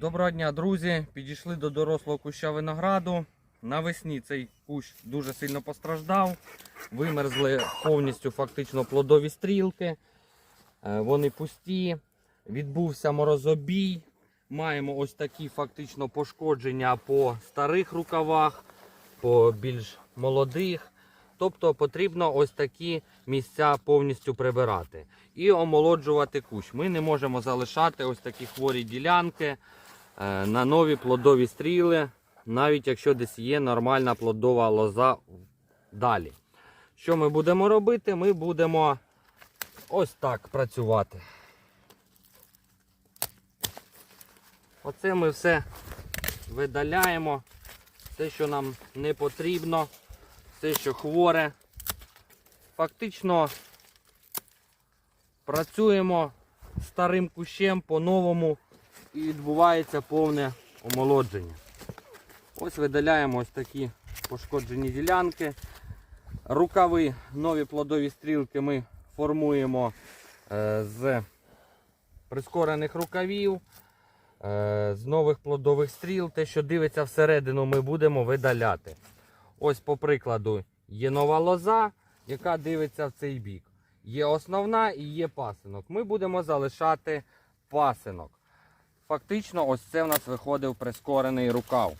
Доброго дня, друзі! Підійшли до дорослого куща винограду. Навесні цей кущ дуже сильно постраждав. Вимерзли повністю фактично плодові стрілки. Е, Вони пусті. Відбувся морозобій. Маємо ось такі фактично пошкодження по старих рукавах, по більш молодих. Тобто потрібно ось такі місця повністю прибирати і омолоджувати кущ. Ми не можемо залишати ось такі хворі ділянки на нові плодові стріли, навіть якщо десь є нормальна плодова лоза далі. Що ми будемо робити? Ми будемо ось так працювати. Оце ми все видаляємо. Те, що нам не потрібно, те, що хворе. Фактично працюємо старим кущем по-новому і відбувається повне омолодження. Ось видаляємо ось такі пошкоджені ділянки. Рукави, нові плодові стрілки ми формуємо е, з прискорених рукавів, е, з нових плодових стріл. Те, що дивиться всередину, ми будемо видаляти. Ось, по прикладу, є нова лоза, яка дивиться в цей бік. Є основна і є пасинок. Ми будемо залишати пасинок. Фактично, ось це в нас виходив прискорений рукав.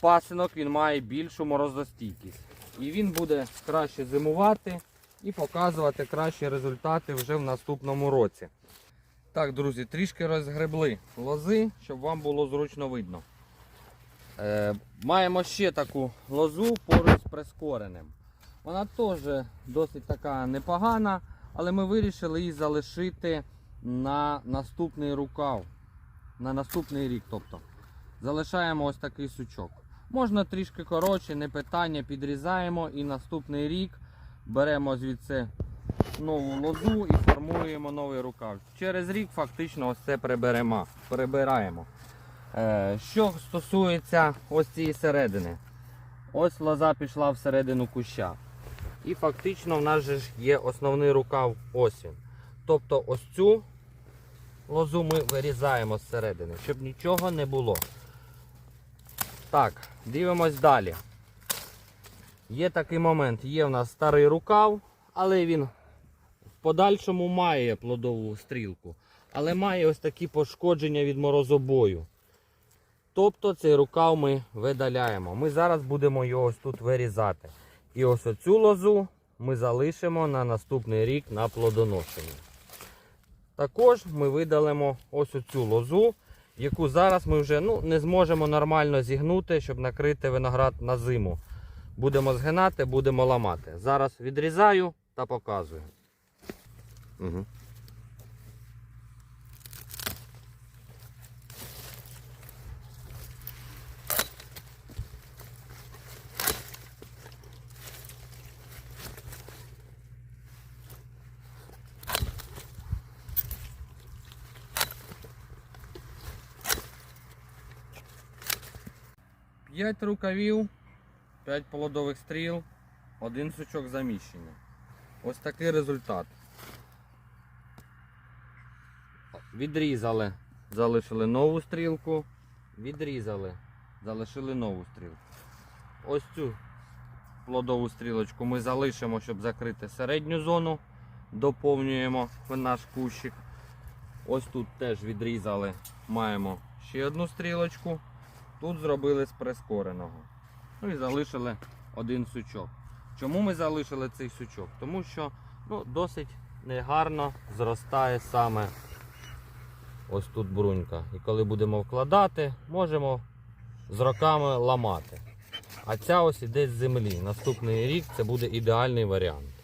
Пасинок він має більшу морозостійкість. І він буде краще зимувати і показувати кращі результати вже в наступному році. Так, друзі, трішки розгребли лози, щоб вам було зручно видно. Е, маємо ще таку лозу поруч з прискореним. Вона теж досить така непогана, але ми вирішили її залишити на наступний рукав. На наступний рік. тобто. Залишаємо ось такий сучок. Можна трішки коротше, не питання, підрізаємо і наступний рік беремо звідси нову лозу і формуємо новий рукав. Через рік фактично ось це приберемо, прибираємо. Е, що стосується ось цієї середини. Ось лоза пішла всередину куща. І фактично в нас же є основний рукав ось він. Тобто ось цю лозу ми вирізаємо зсередини, щоб нічого не було. Так, дивимось далі. Є такий момент, є в нас старий рукав, але він в подальшому має плодову стрілку, але має ось такі пошкодження від морозобою. Тобто цей рукав ми видаляємо. Ми зараз будемо його ось тут вирізати. І ось оцю лозу ми залишимо на наступний рік на плодоношення. Також ми видалимо ось оцю лозу, яку зараз ми вже ну, не зможемо нормально зігнути, щоб накрити виноград на зиму. Будемо згинати, будемо ламати. Зараз відрізаю та показую. Угу. П'ять рукавів, 5 плодових стріл, один сучок заміщення. Ось такий результат. Відрізали, залишили нову стрілку, відрізали, залишили нову стрілку. Ось цю плодову стрілочку ми залишимо, щоб закрити середню зону, доповнюємо наш кущик. Ось тут теж відрізали, маємо ще одну стрілочку. Тут зробили з прискореного. Ну і залишили один сучок. Чому ми залишили цей сучок? Тому що ну, досить негарно зростає саме ось тут брунька. І коли будемо вкладати, можемо з роками ламати. А ця ось іде з землі. Наступний рік це буде ідеальний варіант.